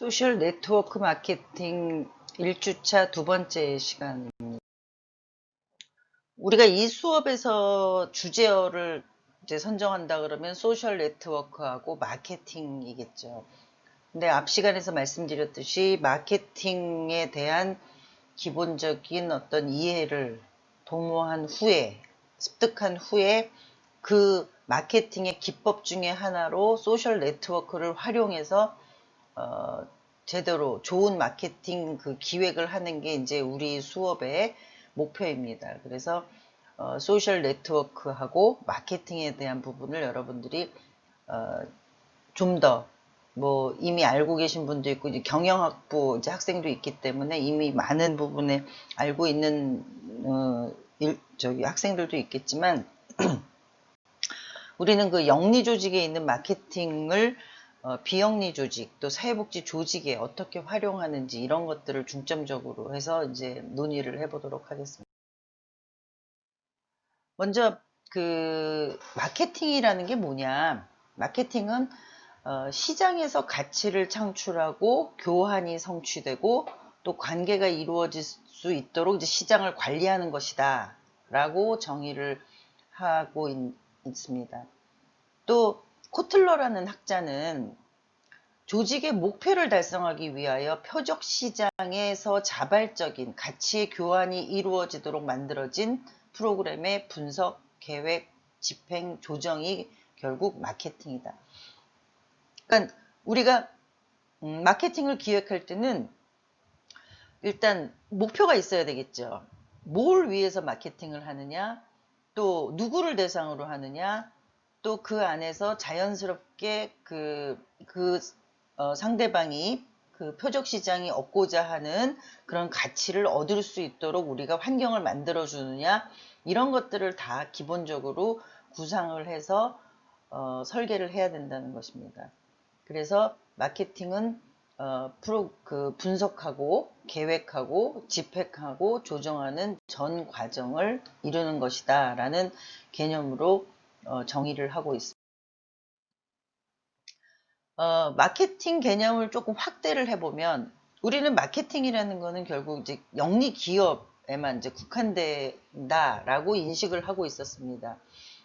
소셜 네트워크 마케팅 1주차 두 번째 시간입니다. 우리가 이 수업에서 주제어를 이제 선정한다 그러면 소셜 네트워크하고 마케팅이겠죠. 근데 앞 시간에서 말씀드렸듯이 마케팅에 대한 기본적인 어떤 이해를 도모한 후에, 습득한 후에 그 마케팅의 기법 중에 하나로 소셜 네트워크를 활용해서 어, 제대로 좋은 마케팅 그 기획을 하는 게 이제 우리 수업의 목표입니다. 그래서 어, 소셜 네트워크하고 마케팅에 대한 부분을 여러분들이 어, 좀더 뭐 이미 알고 계신 분도 있고 이제 경영학부 이제 학생도 있기 때문에 이미 많은 부분에 알고 있는 어, 일, 저기 학생들도 있겠지만 우리는 그 영리 조직에 있는 마케팅을 어, 비영리 조직 또 사회복지 조직에 어떻게 활용하는지 이런 것들을 중점적으로 해서 이제 논의를 해보도록 하겠습니다. 먼저 그 마케팅이라는 게 뭐냐? 마케팅은 어, 시장에서 가치를 창출하고 교환이 성취되고 또 관계가 이루어질 수 있도록 이제 시장을 관리하는 것이다. 라고 정의를 하고 있, 있습니다. 또 코틀러라는 학자는 조직의 목표를 달성하기 위하여 표적 시장에서 자발적인 가치의 교환이 이루어지도록 만들어진 프로그램의 분석, 계획, 집행, 조정이 결국 마케팅이다. 그러니까 우리가 음, 마케팅을 기획할 때는 일단 목표가 있어야 되겠죠. 뭘 위해서 마케팅을 하느냐, 또 누구를 대상으로 하느냐, 또 그 안에서 자연스럽게 그, 그 어, 상대방이 그 표적 시장이 얻고자 하는 그런 가치를 얻을 수 있도록 우리가 환경을 만들어 주느냐 이런 것들을 다 기본적으로 구상을 해서 어, 설계를 해야 된다는 것입니다. 그래서 마케팅은 어, 프로 그 분석하고 계획하고 집행하고 조정하는 전 과정을 이루는 것이다 라는 개념으로 어, 정의를 하고 있습니다. 어, 마케팅 개념을 조금 확대를 해보면 우리는 마케팅이라는 거는 결국 이제 영리 기업에만 이제 국한된다라고 인식을 하고 있었습니다.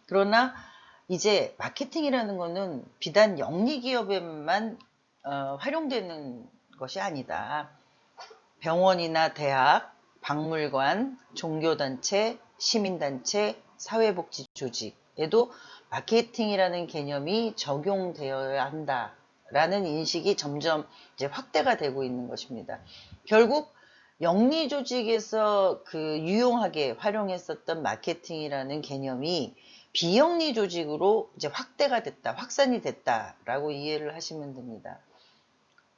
그러나 이제 마케팅이라는 거는 비단 영리 기업에만 어, 활용되는 것이 아니다. 병원이나 대학, 박물관, 종교단체, 시민단체, 사회복지 조직 에도 마케팅이라는 개념이 적용되어야 한다라는 인식이 점점 이제 확대가 되고 있는 것입니다. 결국 영리 조직에서 그 유용하게 활용했었던 마케팅이라는 개념이 비영리 조직으로 이제 확대가 됐다, 확산이 됐다라고 이해를 하시면 됩니다.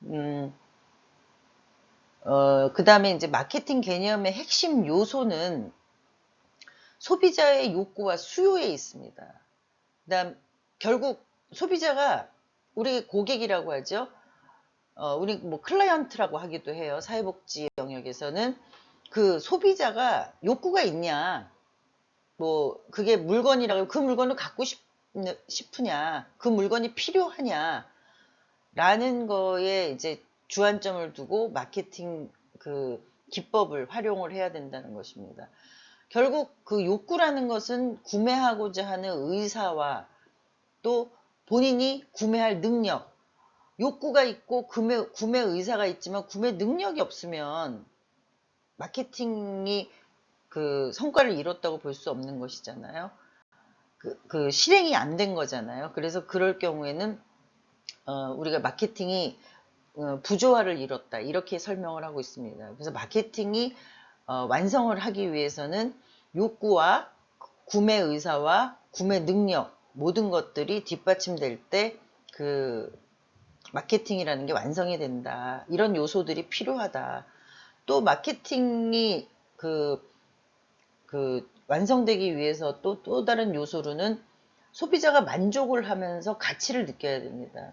음, 어, 그 다음에 이제 마케팅 개념의 핵심 요소는 소비자의 욕구와 수요에 있습니다. 그 다음, 결국 소비자가 우리 고객이라고 하죠. 어, 우리 뭐 클라이언트라고 하기도 해요. 사회복지 영역에서는 그 소비자가 욕구가 있냐. 뭐 그게 물건이라고 그 물건을 갖고 싶, 싶으냐. 그 물건이 필요하냐. 라는 거에 이제 주안점을 두고 마케팅 그 기법을 활용을 해야 된다는 것입니다. 결국 그 욕구라는 것은 구매하고자 하는 의사와 또 본인이 구매할 능력, 욕구가 있고 구매, 구매 의사가 있지만 구매 능력이 없으면 마케팅이 그 성과를 이뤘다고 볼 수 없는 것이잖아요. 그, 그 실행이 안 된 거잖아요. 그래서 그럴 경우에는 어, 우리가 마케팅이 어, 부조화를 이뤘다 이렇게 설명을 하고 있습니다. 그래서 마케팅이 어, 완성을 하기 위해서는 욕구와 구매 의사와 구매 능력 모든 것들이 뒷받침될 때 그 마케팅이라는 게 완성이 된다. 이런 요소들이 필요하다. 또 마케팅이 그, 그 완성되기 위해서 또, 또 다른 요소로는 소비자가 만족을 하면서 가치를 느껴야 됩니다.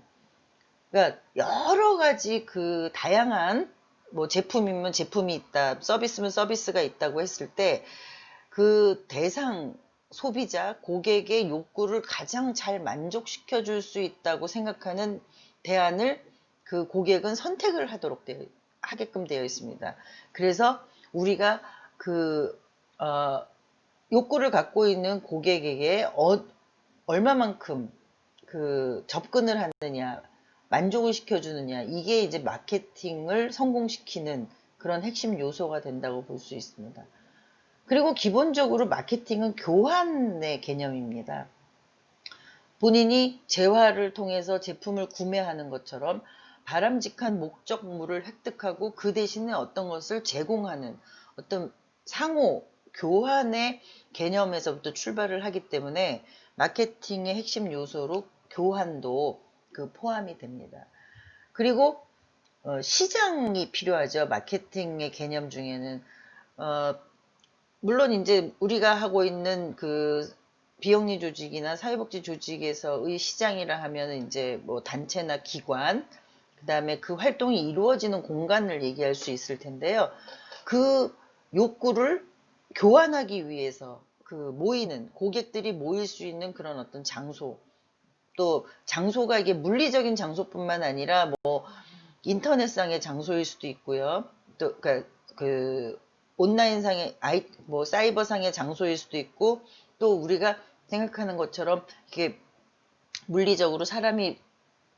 그러니까 여러 가지 그 다양한 뭐 제품이면 제품이 있다, 서비스면 서비스가 있다고 했을 때 그 대상 소비자, 고객의 욕구를 가장 잘 만족시켜 줄 수 있다고 생각하는 대안을 그 고객은 선택을 하도록 되어, 하게끔 되어 있습니다. 그래서 우리가 그, 어, 욕구를 갖고 있는 고객에게 어, 얼마만큼 그 접근을 하느냐, 만족을 시켜주느냐, 이게 이제 마케팅을 성공시키는 그런 핵심 요소가 된다고 볼 수 있습니다. 그리고 기본적으로 마케팅은 교환의 개념입니다. 본인이 재화를 통해서 제품을 구매하는 것처럼 바람직한 목적물을 획득하고 그 대신에 어떤 것을 제공하는 어떤 상호 교환의 개념에서부터 출발을 하기 때문에 마케팅의 핵심 요소로 교환도 그 포함이 됩니다. 그리고 어, 시장이 필요하죠. 마케팅의 개념 중에는 어, 물론 이제 우리가 하고 있는 그 비영리 조직이나 사회복지 조직에서의 시장이라 하면 이제 뭐 단체나 기관, 그 다음에 그 활동이 이루어지는 공간을 얘기할 수 있을 텐데요. 그 욕구를 교환하기 위해서 그 모이는 고객들이 모일 수 있는 그런 어떤 장소, 또 장소가 이게 물리적인 장소뿐만 아니라 뭐 인터넷상의 장소일 수도 있고요. 또 그러니까 그 온라인상의 아이 뭐 사이버상의 장소일 수도 있고 또 우리가 생각하는 것처럼 이게 물리적으로 사람이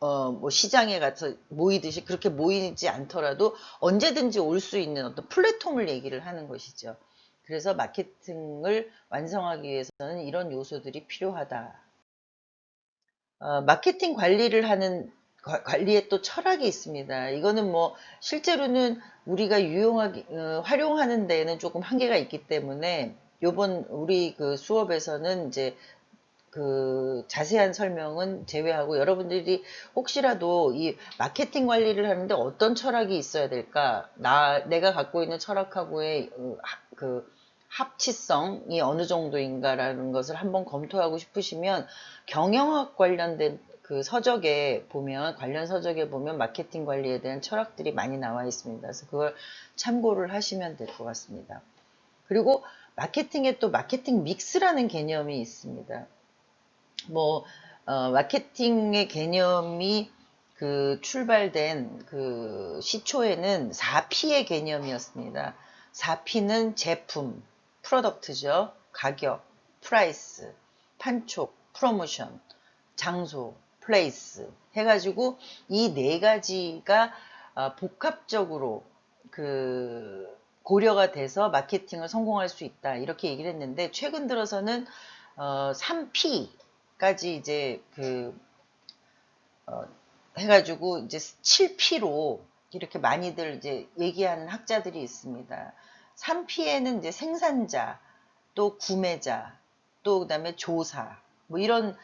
어 뭐 시장에 가서 모이듯이 그렇게 모이지 않더라도 언제든지 올 수 있는 어떤 플랫폼을 얘기를 하는 것이죠. 그래서 마케팅을 완성하기 위해서는 이런 요소들이 필요하다. 어, 마케팅 관리를 하는 과- 관리에 또 철학이 있습니다. 이거는 뭐 실제로는 우리가 유용하게 어, 활용하는 데에는 조금 한계가 있기 때문에 요번 우리 그 수업에서는 이제 그 자세한 설명은 제외하고 여러분들이 혹시라도 이 마케팅 관리를 하는데 어떤 철학이 있어야 될까? 나 내가 갖고 있는 철학하고의 어, 하- 그 합치성이 어느 정도인가라는 것을 한번 검토하고 싶으시면 경영학 관련된 그 서적에 보면 관련 서적에 보면 마케팅 관리에 대한 철학들이 많이 나와 있습니다. 그래서 그걸 참고를 하시면 될 것 같습니다. 그리고 마케팅에 또 마케팅 믹스라는 개념이 있습니다. 뭐 어, 마케팅의 개념이 그 출발된 그 시초에는 4P의 개념이었습니다. 4P는 제품, 프로덕트죠. 가격, 프라이스, 판촉, 프로모션, 장소, 플레이스 해가지고 이 네 가지가 아, 복합적으로 그 고려가 돼서 마케팅을 성공할 수 있다 이렇게 얘기를 했는데 최근 들어서는 어, 3P까지 이제 그 어, 해가지고 이제 7P로 이렇게 많이들 이제 얘기하는 학자들이 있습니다. 3P에는 이제 생산자, 또 구매자, 또 그다음에 조사, 뭐 이런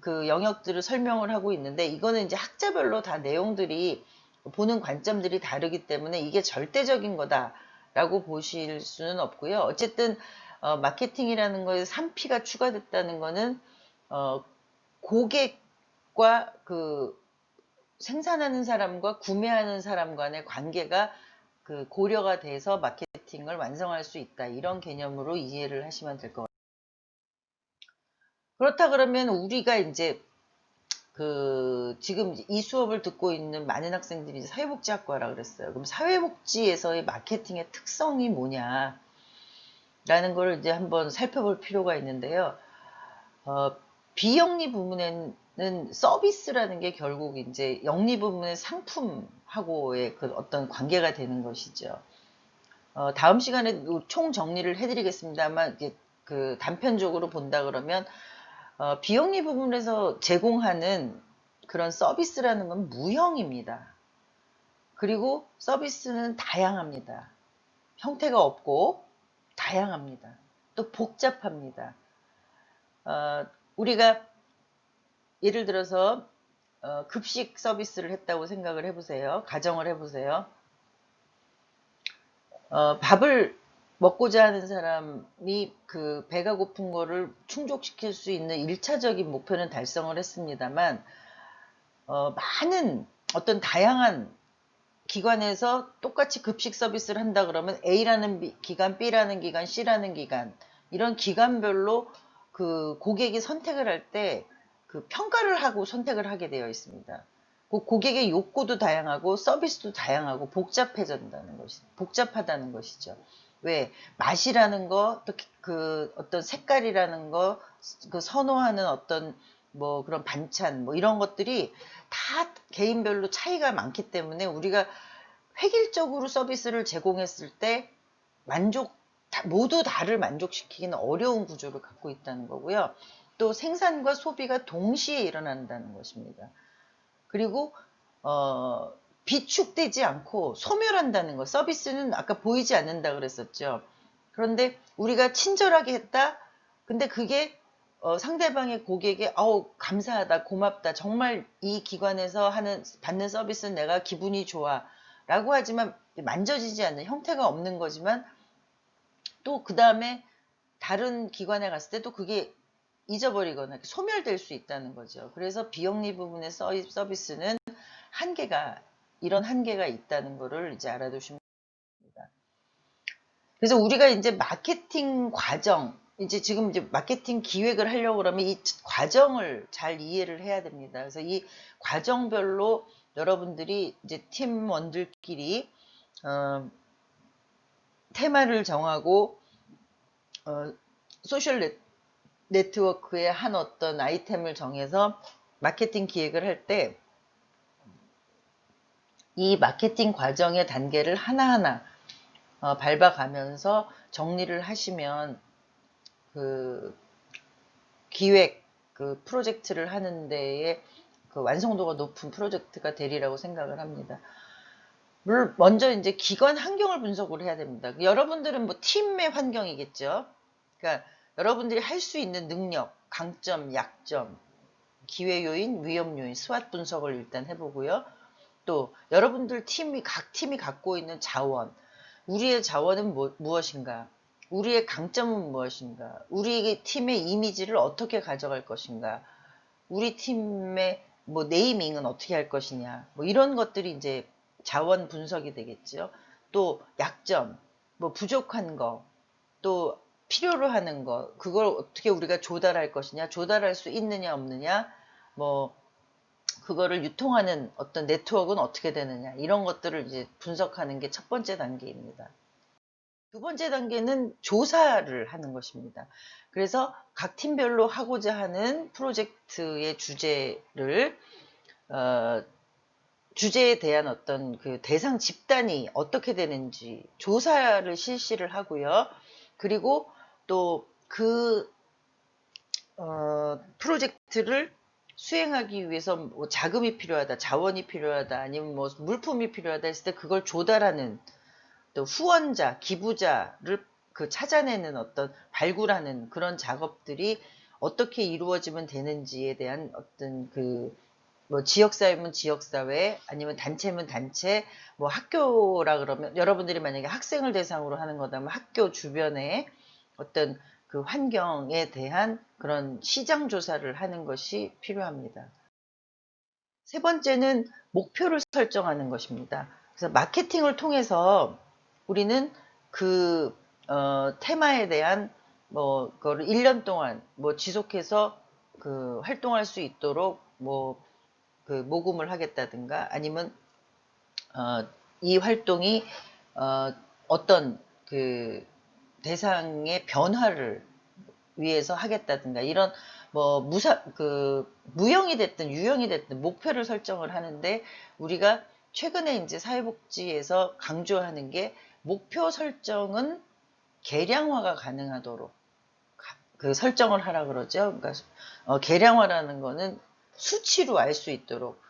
그 영역들을 설명을 하고 있는데 이거는 이제 학자별로 다 내용들이 보는 관점들이 다르기 때문에 이게 절대적인 거다라고 보실 수는 없고요. 어쨌든 어, 마케팅이라는 거에 3P가 추가됐다는 거는 어, 고객과 그 생산하는 사람과 구매하는 사람 간의 관계가 그 고려가 돼서 마케팅 을 완성할 수 있다. 이런 개념으로 이해를 하시면 될 것 같아요. 그렇다 그러면 우리가 이제 그 지금 이 수업을 듣고 있는 많은 학생들이 사회복지학과라 그랬어요. 그럼 사회복지에서의 마케팅의 특성이 뭐냐? 라는 걸 이제 한번 살펴볼 필요가 있는데요. 어, 비영리 부문에는 서비스라는 게 결국 이제 영리 부문의 상품하고의 그 어떤 관계가 되는 것이죠. 어, 다음 시간에 총 정리를 해드리겠습니다만 이제 그 단편적으로 본다 그러면 어, 비영리 부분에서 제공하는 그런 서비스라는 건 무형입니다. 그리고 서비스는 다양합니다. 형태가 없고 다양합니다. 또 복잡합니다. 어, 우리가 예를 들어서 어, 급식 서비스를 했다고 생각을 해보세요. 가정을 해보세요. 어, 밥을 먹고자 하는 사람이 그 배가 고픈 거를 충족시킬 수 있는 1차적인 목표는 달성을 했습니다만, 어, 많은 어떤 다양한 기관에서 똑같이 급식 서비스를 한다 그러면 A라는 비- 기간, B라는 기간, C라는 기간, 이런 기간별로 그 고객이 선택을 할 때 그 평가를 하고 선택을 하게 되어 있습니다. 그 고객의 욕구도 다양하고 서비스도 다양하고 복잡해진다는 것이 복잡하다는 것이죠. 왜 맛이라는 거, 또그 어떤 색깔이라는 거, 그 선호하는 어떤 뭐 그런 반찬 뭐 이런 것들이 다 개인별로 차이가 많기 때문에 우리가 획일적으로 서비스를 제공했을 때 만족 다- 모두 다를 만족시키기는 어려운 구조를 갖고 있다는 거고요. 또 생산과 소비가 동시에 일어난다는 것입니다. 그리고 어, 비축되지 않고 소멸한다는 것. 서비스는 아까 보이지 않는다 그랬었죠. 그런데 우리가 친절하게 했다. 근데 그게 어, 상대방의 고객에 아우 감사하다 고맙다 정말 이 기관에서 하는 받는 서비스는 내가 기분이 좋아 라고 하지만 만져지지 않는 형태가 없는 거지만 또 그 다음에 다른 기관에 갔을 때도 그게 잊어버리거나 소멸될 수 있다는 거죠. 그래서 비영리 부분의 서비- 서비스는 한계가 이런 한계가 있다는 거를 이제 알아두시면 됩니다. 그래서 우리가 이제 마케팅 과정 이제 지금 이제 마케팅 기획을 하려고 그러면 이 과정을 잘 이해를 해야 됩니다. 그래서 이 과정별로 여러분들이 이제 팀원들끼리 어, 테마를 정하고 어, 소셜 넷, 네트워크의 한 어떤 아이템을 정해서 마케팅 기획을 할 때 이 마케팅 과정의 단계를 하나하나 어, 밟아가면서 정리를 하시면 그 기획 그 프로젝트를 하는 데에 그 완성도가 높은 프로젝트가 되리라고 생각을 합니다. 물 먼저 이제 기관 환경을 분석을 해야 됩니다. 여러분들은 뭐 팀의 환경이겠죠. 그러니까 여러분들이 할 수 있는 능력, 강점, 약점, 기회 요인, 위험 요인, 스왓 분석을 일단 해보고요. 또 여러분들 팀이 각 팀이 갖고 있는 자원, 우리의 자원은 뭐- 무엇인가? 우리의 강점은 무엇인가? 우리 팀의 이미지를 어떻게 가져갈 것인가? 우리 팀의 뭐 네이밍은 어떻게 할 것이냐? 뭐 이런 것들이 이제 자원 분석이 되겠죠. 또 약점, 뭐 부족한 거, 또 필요로 하는 거, 그걸 어떻게 우리가 조달할 것이냐, 조달할 수 있느냐 없느냐, 뭐 그거를 유통하는 어떤 네트워크는 어떻게 되느냐 이런 것들을 이제 분석하는 게 첫 번째 단계입니다. 두 번째 단계는 조사를 하는 것입니다. 그래서 각 팀별로 하고자 하는 프로젝트의 주제를 어, 주제에 대한 어떤 그 대상 집단이 어떻게 되는지 조사를 실시를 하고요. 그리고 또그 어, 프로젝트를 수행하기 위해서 뭐 자금이 필요하다, 자원이 필요하다, 아니면 뭐 물품이 필요하다 했을 때 그걸 조달하는 또 후원자, 기부자를 그 찾아내는 어떤 발굴하는 그런 작업들이 어떻게 이루어지면 되는지에 대한 어떤 그 뭐 지역사회면 지역사회 아니면 단체면 단체 뭐 학교라 그러면 여러분들이 만약에 학생을 대상으로 하는 거다면 학교 주변에 어떤 그 환경에 대한 그런 시장 조사를 하는 것이 필요합니다. 세 번째는 목표를 설정하는 것입니다. 그래서 마케팅을 통해서 우리는 그 어, 테마에 대한 뭐 그거를 1년 동안 뭐 지속해서 그 활동할 수 있도록 뭐 그 모금을 하겠다든가 아니면 어, 이 활동이 어, 어떤 그 대상의 변화를 위해서 하겠다든가 이런 뭐 무사 그 무형이 됐든 유형이 됐든 목표를 설정을 하는데 우리가 최근에 이제 사회복지에서 강조하는 게 목표 설정은 계량화가 가능하도록 가- 그 설정을 하라 그러죠. 그러니까 어, 계량화라는 거는 수치로 알 수 있도록.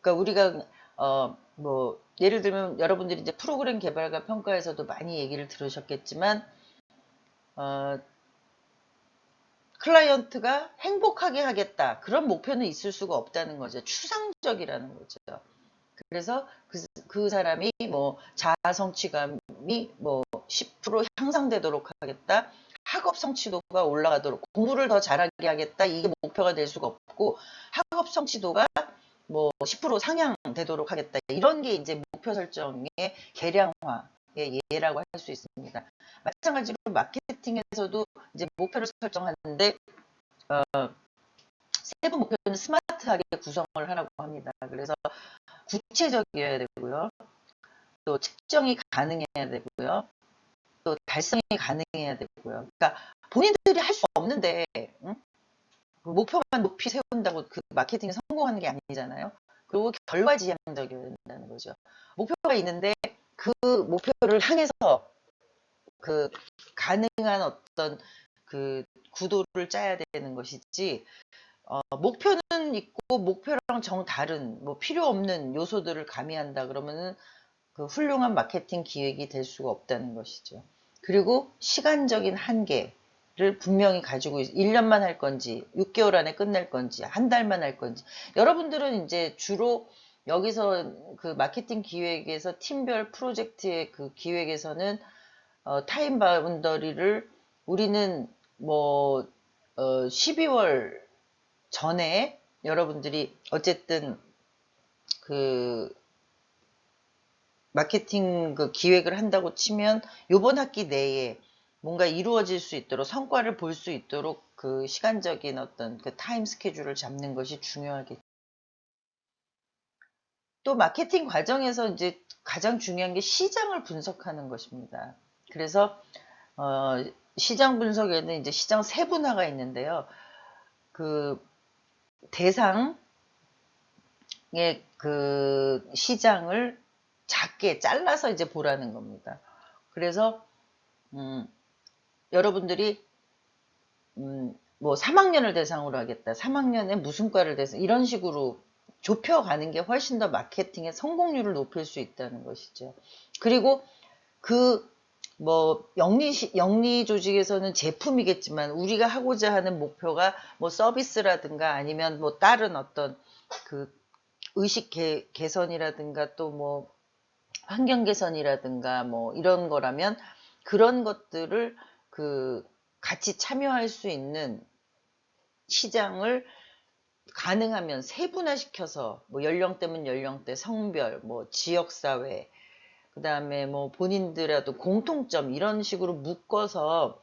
그러니까 우리가 어 뭐 예를 들면 여러분들이 이제 프로그램 개발과 평가에서도 많이 얘기를 들으셨겠지만 어 클라이언트가 행복하게 하겠다. 그런 목표는 있을 수가 없다는 거죠. 추상적이라는 거죠. 그래서 그, 그 사람이 뭐 자아 성취감이 뭐 10% 향상되도록 하겠다. 학업 성취도가 올라가도록 공부를 더 잘하게 하겠다. 이게 목표가 될 수가 없고 학업 성취도가 뭐 10% 상향되도록 하겠다. 이런 게 이제 목표 설정의 계량화의 예라고 할 수 있습니다. 마찬가지로 마케팅에서도 이제 목표를 설정하는데 어, 세부 목표는 스마트하게 구성을 하라고 합니다. 그래서 그래서 구체적이어야 되고요. 또 측정이 가능해야 되고요. 또 달성이 가능해야 되고요. 그러니까 본인들이 할 수 없는데 응? 그 목표만 높이 세운다고 그 마케팅에 성공하는 게 아니잖아요. 그리고 결과지향적이어야 된다는 거죠. 목표가 있는데 그 목표를 향해서 그 가능한 어떤 그 구도를 짜야 되는 것이지 어, 목표는 있고 목표랑 정 다른 뭐 필요 없는 요소들을 가미한다 그러면은 그 훌륭한 마케팅 기획이 될 수가 없다는 것이죠. 그리고 시간적인 한계를 분명히 가지고 있, 1년만 할 건지 6개월 안에 끝낼 건지 한 달만 할 건지 여러분들은 이제 주로 여기서 그 마케팅 기획에서 팀별 프로젝트의 그 기획에서는 어, 타임 바운더리를 우리는 뭐 어, 12월 전에 여러분들이 어쨌든 그 마케팅 그 기획을 한다고 치면 요번 학기 내에 뭔가 이루어질 수 있도록 성과를 볼 수 있도록 그 시간적인 어떤 그 타임 스케줄을 잡는 것이 중요하겠죠. 또 마케팅 과정에서 이제 가장 중요한 게 시장을 분석하는 것입니다. 그래서 어, 시장 분석에는 이제 시장 세분화가 있는데요. 그 대상의 그 시장을 작게 잘라서 이제 보라는 겁니다. 그래서 음, 여러분들이 음, 뭐 3학년을 대상으로 하겠다. 3학년에 무슨 과를 대상 이런 식으로 좁혀가는 게 훨씬 더 마케팅의 성공률을 높일 수 있다는 것이죠. 그리고 그 뭐 영리 영리 조직에서는 제품이겠지만 우리가 하고자 하는 목표가 뭐 서비스라든가 아니면 뭐 다른 어떤 그 의식 개, 개선이라든가 또 뭐 환경 개선이라든가 뭐 이런 거라면 그런 것들을 그 같이 참여할 수 있는 시장을 가능하면 세분화시켜서 뭐 연령대면 연령대, 성별, 뭐 지역사회, 그 다음에 뭐 본인들하고 공통점 이런 식으로 묶어서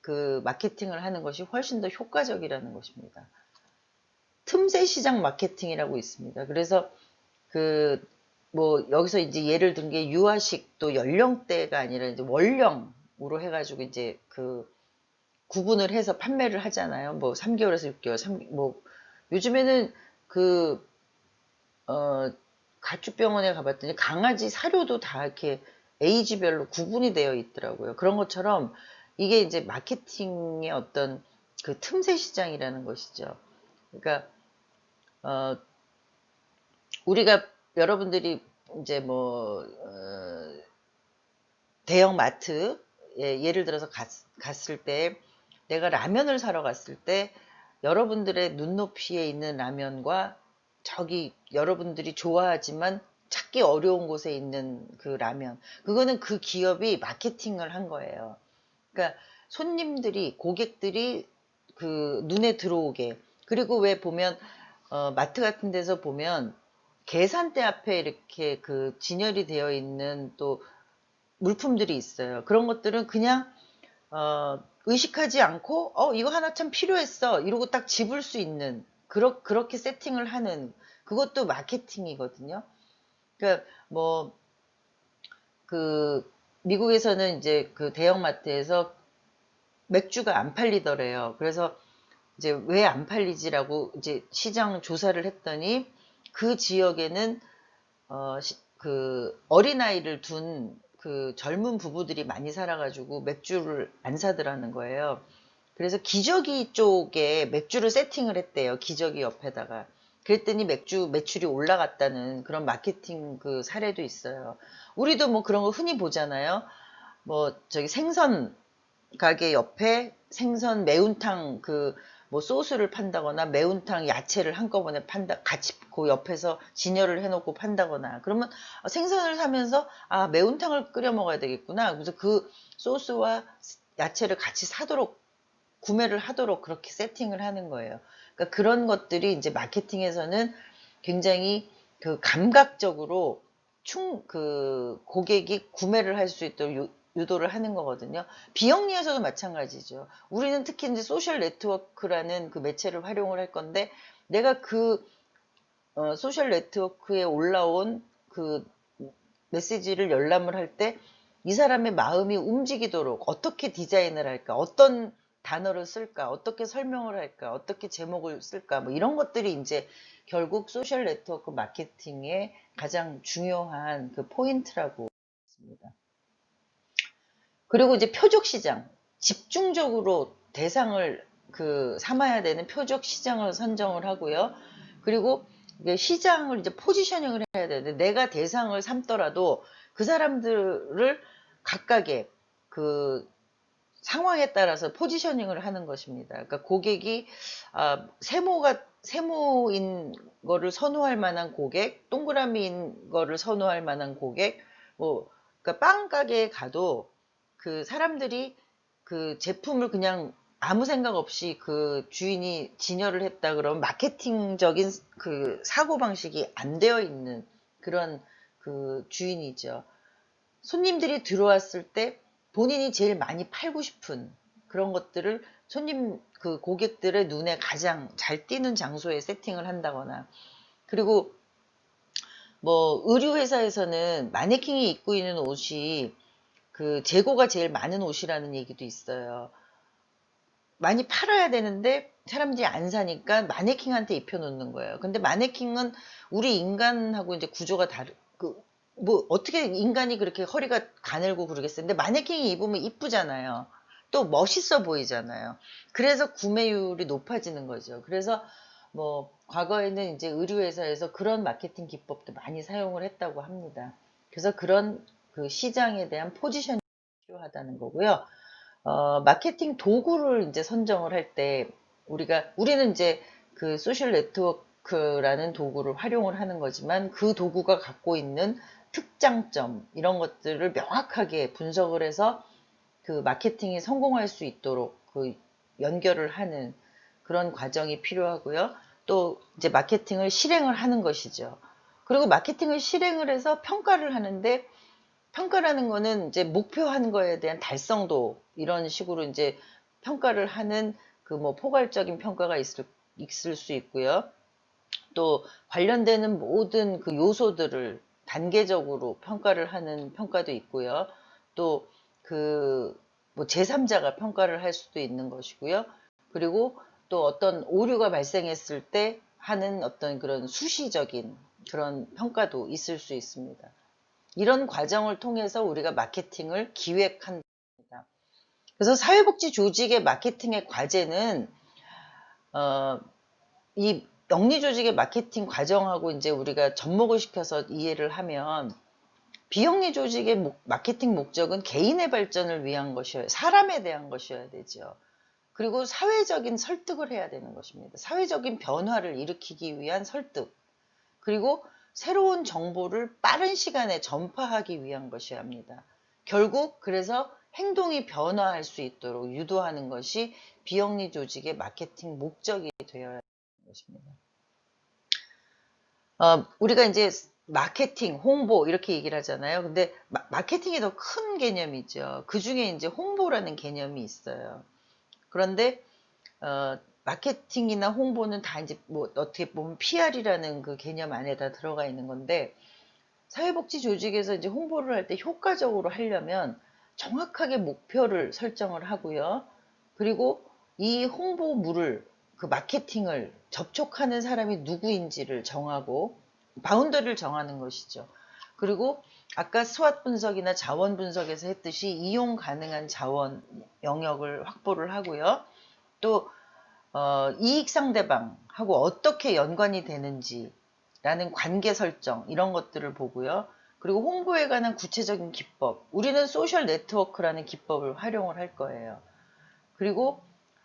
그 마케팅을 하는 것이 훨씬 더 효과적이라는 것입니다. 틈새 시장 마케팅이라고 있습니다. 그래서 그 뭐 여기서 이제 예를 든 게 유아식 또 연령대가 아니라 이제 원령으로 해가지고 이제 그 구분을 해서 판매를 하잖아요. 뭐 3개월에서 6개월, 3, 뭐 요즘에는 그 어, 가축병원에 가봤더니 강아지 사료도 다 이렇게 에이지별로 구분이 되어 있더라고요. 그런 것처럼 이게 이제 마케팅의 어떤 그 틈새 시장이라는 것이죠. 그러니까 어, 우리가 여러분들이 이제 뭐 어, 대형 마트 예, 예를 들어서 갔, 갔을 때 내가 라면을 사러 갔을 때 여러분들의 눈높이에 있는 라면과 저기 여러분들이 좋아하지만 찾기 어려운 곳에 있는 그 라면 그거는 그 기업이 마케팅을 한 거예요. 그러니까 손님들이 고객들이 그 눈에 들어오게 그리고 왜 보면 어, 마트 같은 데서 보면 계산대 앞에 이렇게 그 진열이 되어 있는 또 물품들이 있어요. 그런 것들은 그냥 어, 의식하지 않고 어 이거 하나 참 필요했어 이러고 딱 집을 수 있는 그러, 그렇게 세팅을 하는 그것도 마케팅이거든요. 그러니까 뭐 그 미국에서는 이제 그 대형마트에서 맥주가 안 팔리더래요. 그래서 이제 왜 안 팔리지라고 이제 시장 조사를 했더니 그 지역에는 어, 시, 그 어린아이를 둔 그 젊은 부부들이 많이 살아가지고 맥주를 안 사더라는 거예요. 그래서 기저귀 쪽에 맥주를 세팅을 했대요. 기저귀 옆에다가. 그랬더니 맥주 매출이 올라갔다는 그런 마케팅 그 사례도 있어요. 우리도 뭐 그런 거 흔히 보잖아요. 뭐 저기 생선 가게 옆에 생선 매운탕 그 뭐 소스를 판다거나 매운탕 야채를 한꺼번에 판다 같이 그 옆에서 진열을 해놓고 판다거나 그러면 생선을 사면서 아 매운탕을 끓여 먹어야 되겠구나 그래서 그 소스와 야채를 같이 사도록 구매를 하도록 그렇게 세팅을 하는 거예요. 그러니까 그런 것들이 이제 마케팅에서는 굉장히 그 감각적으로 충 그 고객이 구매를 할 수 있도록 유도를 하는 거거든요. 비영리에서도 마찬가지죠. 우리는 특히 이제 소셜 네트워크라는 그 매체를 활용을 할 건데 내가 그 어, 소셜 네트워크에 올라온 그 메시지를 열람을 할 때 이 사람의 마음이 움직이도록 어떻게 디자인을 할까, 어떤 단어를 쓸까, 어떻게 설명을 할까, 어떻게 제목을 쓸까, 뭐 이런 것들이 이제 결국 소셜 네트워크 마케팅의 가장 중요한 그 포인트라고 했습니다. 그리고 이제 표적 시장, 집중적으로 대상을 그 삼아야 되는 표적 시장을 선정을 하고요. 그리고 시장을 이제 포지셔닝을 해야 되는데 내가 대상을 삼더라도 그 사람들을 각각의 그 상황에 따라서 포지셔닝을 하는 것입니다. 그러니까 고객이 아, 세모가 세모인 거를 선호할 만한 고객, 동그라미인 거를 선호할 만한 고객, 뭐 그러니까 빵 가게에 가도 그 사람들이 그 제품을 그냥 아무 생각 없이 그 주인이 진열을 했다 그러면 마케팅적인 그 사고 방식이 안 되어 있는 그런 그 주인이죠. 손님들이 들어왔을 때 본인이 제일 많이 팔고 싶은 그런 것들을 손님 그 고객들의 눈에 가장 잘 띄는 장소에 세팅을 한다거나 그리고 뭐 의류 회사에서는 마네킹이 입고 있는 옷이 그 재고가 제일 많은 옷이라는 얘기도 있어요. 많이 팔아야 되는데 사람들이 안 사니까 마네킹한테 입혀놓는 거예요. 근데 마네킹은 우리 인간하고 이제 구조가 다르, 그, 뭐, 어떻게 인간이 그렇게 허리가 가늘고 그러겠어요. 근데 마네킹이 입으면 이쁘잖아요. 또 멋있어 보이잖아요. 그래서 구매율이 높아지는 거죠. 그래서 뭐, 과거에는 이제 의류회사에서 그런 마케팅 기법도 많이 사용을 했다고 합니다. 그래서 그런 그 시장에 대한 포지션이 필요하다는 거고요. 어, 마케팅 도구를 이제 선정을 할 때 우리가 우리는 이제 그 소셜 네트워크라는 도구를 활용을 하는 거지만 그 도구가 갖고 있는 특장점 이런 것들을 명확하게 분석을 해서 그 마케팅이 성공할 수 있도록 그 연결을 하는 그런 과정이 필요하고요. 또 이제 마케팅을 실행을 하는 것이죠. 그리고 마케팅을 실행을 해서 평가를 하는데 평가라는 거는 이제 목표한 거에 대한 달성도 이런 식으로 이제 평가를 하는 그 뭐 포괄적인 평가가 있을, 있을 수 있고요. 또 관련되는 모든 그 요소들을 단계적으로 평가를 하는 평가도 있고요. 또 그 뭐 제3자가 평가를 할 수도 있는 것이고요. 그리고 또 어떤 오류가 발생했을 때 하는 어떤 그런 수시적인 그런 평가도 있을 수 있습니다. 이런 과정을 통해서 우리가 마케팅을 기획한다. 그래서 사회복지 조직의 마케팅의 과제는 어, 이 영리 조직의 마케팅 과정하고 이제 우리가 접목을 시켜서 이해를 하면 비영리 조직의 목, 마케팅 목적은 개인의 발전을 위한 것이어야 사람에 대한 것이어야 되죠. 그리고 사회적인 설득을 해야 되는 것입니다. 사회적인 변화를 일으키기 위한 설득. 그리고 새로운 정보를 빠른 시간에 전파하기 위한 것이어야 합니다. 결국 그래서 행동이 변화할 수 있도록 유도하는 것이 비영리 조직의 마케팅 목적이 되어야 하는 것입니다. 어, 우리가 이제 마케팅, 홍보 이렇게 얘기를 하잖아요. 근데 마, 케팅이 더 큰 개념이죠. 그 중에 이제 홍보라는 개념이 있어요. 그런데 어, 마케팅이나 홍보는 다 이제 뭐 어떻게 보면 PR이라는 그 개념 안에 다 들어가 있는 건데 사회복지 조직에서 이제 홍보를 할 때 효과적으로 하려면 정확하게 목표를 설정을 하고요. 그리고 이 홍보물을 그 마케팅을 접촉하는 사람이 누구인지를 정하고 바운더리를 정하는 것이죠. 그리고 아까 스왓 분석이나 자원 분석에서 했듯이 이용 가능한 자원 영역을 확보를 하고요. 또 어, 이익 상대방하고 어떻게 연관이 되는지라는 관계 설정 이런 것들을 보고요. 그리고 홍보에 관한 구체적인 기법. 우리는 소셜 네트워크라는 기법을 활용을 할 거예요. 그리고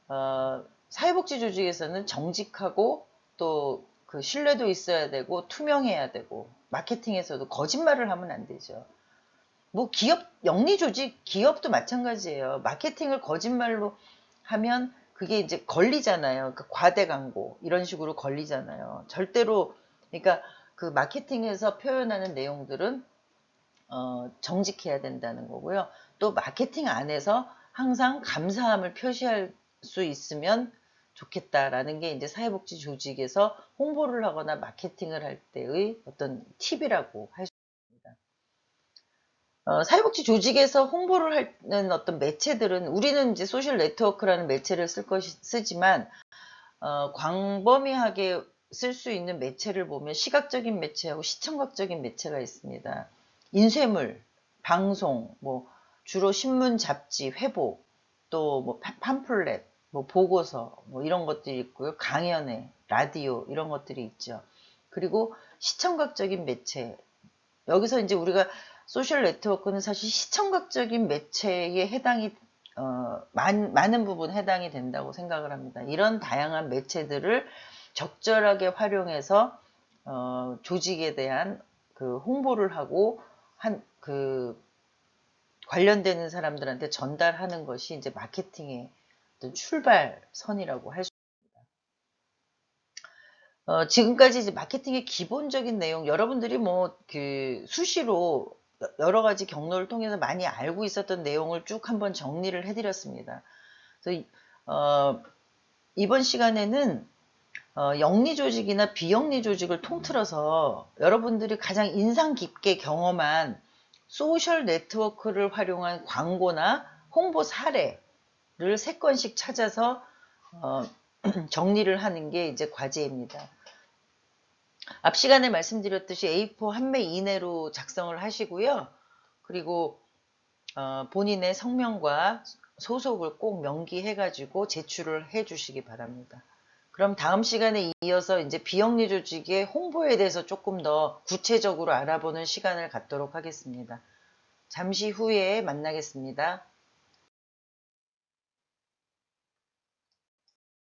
어, 사회복지 조직에서는 정직하고 또 그 신뢰도 있어야 되고 투명해야 되고 마케팅에서도 거짓말을 하면 안 되죠. 뭐 기업 영리 조직 기업도 마찬가지예요. 마케팅을 거짓말로 하면 그게 이제 걸리잖아요. 그 과대 광고 이런 식으로 걸리잖아요. 절대로 그러니까 그 마케팅에서 표현하는 내용들은 어, 정직해야 된다는 거고요. 또 마케팅 안에서 항상 감사함을 표시할 수 있으면 좋겠다라는 게 이제 사회복지 조직에서 홍보를 하거나 마케팅을 할 때의 어떤 팁이라고 할수 있습니다. 어, 사회복지 조직에서 홍보를 하는 어떤 매체들은 우리는 이제 소셜 네트워크라는 매체를 쓸 것이 쓰지만 어, 광범위하게 쓸 수 있는 매체를 보면 시각적인 매체하고 시청각적인 매체가 있습니다. 인쇄물, 방송, 뭐 주로 신문, 잡지, 회보, 또 뭐 팜플렛, 뭐 보고서, 뭐 이런 것들이 있고요. 강연회, 라디오 이런 것들이 있죠. 그리고 시청각적인 매체. 여기서 이제 우리가 소셜 네트워크는 사실 시청각적인 매체에 해당이 어, 많, 많은 부분 해당이 된다고 생각을 합니다. 이런 다양한 매체들을 적절하게 활용해서 어, 조직에 대한 그 홍보를 하고 한 그 관련되는 사람들한테 전달하는 것이 이제 마케팅의 어떤 출발선이라고 할 수 있습니다. 어, 지금까지 이제 마케팅의 기본적인 내용 여러분들이 뭐 그 수시로 여러 가지 경로를 통해서 많이 알고 있었던 내용을 쭉 한번 정리를 해드렸습니다. 그래서 어, 이번 시간에는 어, 영리 조직이나 비영리 조직을 통틀어서 여러분들이 가장 인상 깊게 경험한 소셜 네트워크를 활용한 광고나 홍보 사례를 세 건씩 찾아서 어, 정리를 하는 게 이제 과제입니다. 앞 시간에 말씀드렸듯이 A4 한 매 이내로 작성을 하시고요. 그리고 어, 본인의 성명과 소속을 꼭 명기해가지고 제출을 해주시기 바랍니다. 그럼 다음 시간에 이어서 이제 비영리 조직의 홍보에 대해서 조금 더 구체적으로 알아보는 시간을 갖도록 하겠습니다. 잠시 후에 만나겠습니다.